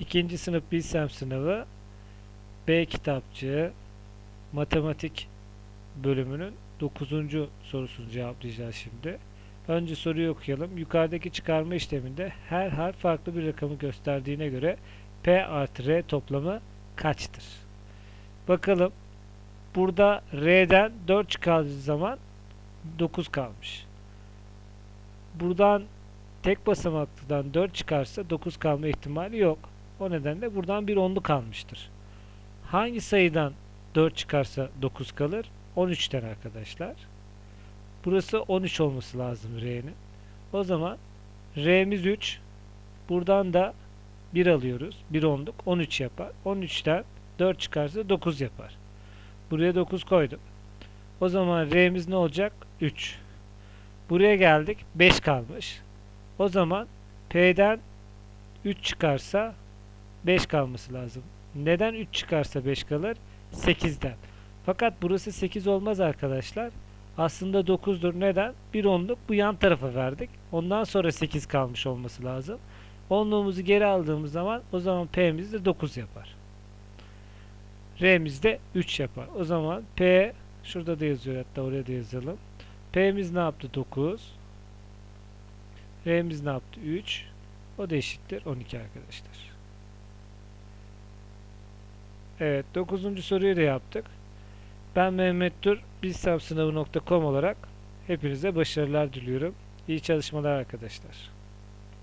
İkinci sınıf Bilsem sınavı B kitapçığı matematik bölümünün 9. sorusunu cevaplayacağız şimdi. Önce soruyu okuyalım. Yukarıdaki çıkarma işleminde her harf farklı bir rakamı gösterdiğine göre P artı R toplamı kaçtır? Bakalım. Burada R'den 4 çıkardığı zaman 9 kalmış. Buradan tek basamaklıdan 4 çıkarsa 9 kalma ihtimali yok. O nedenle buradan bir onlu kalmıştır. Hangi sayıdan 4 çıkarsa 9 kalır? 13'ten arkadaşlar. Burası 13 olması lazım R'nin. O zaman R'miz 3. Buradan da 1 alıyoruz. 1 onluk 13 yapar. 13'ten 4 çıkarsa 9 yapar. Buraya 9 koydum. O zaman R'miz ne olacak? 3. Buraya geldik. 5 kalmış. O zaman P'den 3 çıkarsa 5 kalması lazım. Neden 3 çıkarsa 5 kalır? 8'den. Fakat burası 8 olmaz arkadaşlar. Aslında 9'dur. Neden? Bir onluk bu yan tarafa verdik. Ondan sonra 8 kalmış olması lazım. Onluğumuzu geri aldığımız zaman o zaman P'miz de 9 yapar. R'miz de 3 yapar. O zaman P şurada da yazıyor hatta oraya da yazalım. P'miz ne yaptı? 9. R'miz ne yaptı? 3. O da eşittir 12 arkadaşlar. Evet 9. soruyu da yaptık. Ben Mehmet Tur bilsem olarak hepinize başarılar diliyorum. İyi çalışmalar arkadaşlar.